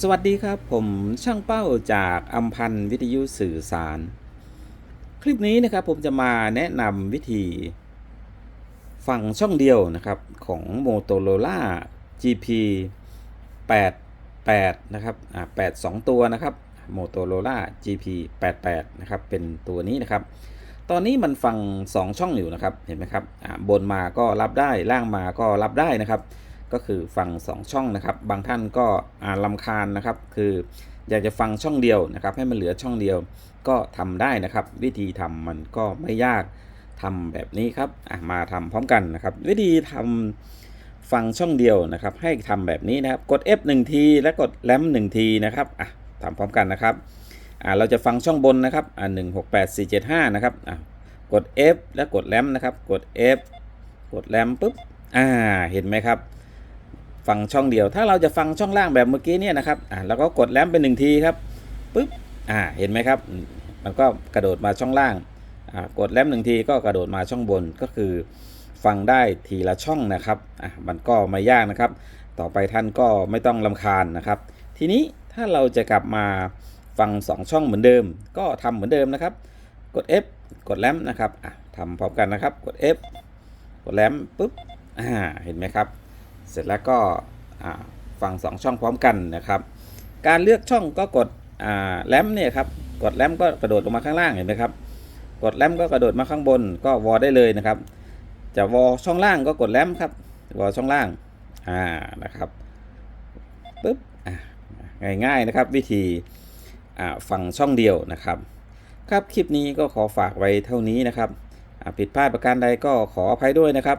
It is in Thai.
สวัสดีครับผมช่างเป้าจากอัมพันธ์วิทยุสื่อสาร คลิปนี้นะครับผมจะมาแนะนำวิธีฟังช่องเดียวนะครับของ Motorola GP 88นะครับอ่า82 ตัวนะครับ Motorola GP 88นะครับเป็นตัวนี้นะครับ ตอนนี้มันฟัง 2 ช่องอยู่นะครับเห็นไหมครับอ่าบนมาก็รับได้ล่างมาก็รับได้นะครับ ก็คือฟัง 2 ช่องนะครับ บางท่านก็ลำคาญนะครับ คืออยากจะฟังช่องเดียวนะครับ ให้มันเหลือช่องเดียวก็ทำได้นะครับ วิธีทำมันก็ไม่ยากทำแบบนี้ครับมาทำพร้อมกันนะครับ วิธีทำฟังช่องเดียวนะครับ ให้ทำแบบนี้นะครับ กด F 1ทีและกดแลม1ทีนะครับอะทำพร้อมกันนะครับอ่าเราจะฟังช่องบนนะครับอ่าหนึ่งหกแปดสี่เจ็ดห้านะครับอะกด F และกดแลมนะครับ กด F กดแลมปุ๊บอ่าเห็นไหมครับ ฟังช่องเดียว ถ้าเราจะฟังช่องล่างแบบเมื่อกี้เนี่ยนะครับอ่าแล้วก็กดแลมป์ไปหนึ่งทีครับปึ๊บอ่าเห็นไหมครับ มันก็กระโดดมาช่องล่างอ่ากดแลมหนึ่งทีก็กระโดดมาช่องบนก็คือ ฟังได้ทีละช่องนะครับอ่ามันก็ไม่ยากนะครับ ต่อไปท่านก็ไม่ต้องลำคาญนะครับ ทีนี้ถ้าเราจะกลับมาฟัง 2 ช่องเหมือนเดิม ก็ทำเหมือนเดิมนะครับ กด F กดแลมนะครับอะทำพร้อมกันนะครับ กด F กดแลมป์ปุ๊บอ่าเห็นไหมครับ เสร็จแล้วก็ฟัง 2 ช่องพร้อมกันนะครับ การเลือกช่องก็กดแลมเนี่ยครับกดแลมก็กระโดดลงมาข้างล่างเห็นไหมครับ กดแลมก็กระโดดมาข้างบนก็วอได้เลยนะครับ จะวอช่องล่างก็กดแลมครับวอช่องล่างอ่านะครับปึ๊บง่ายๆนะครับวิธีฟังช่องเดียวนะครับ ครับคลิปนี้ก็ขอฝากไว้เท่านี้นะครับผิดพลาดประการใดก็ขออภัยด้วยนะครับ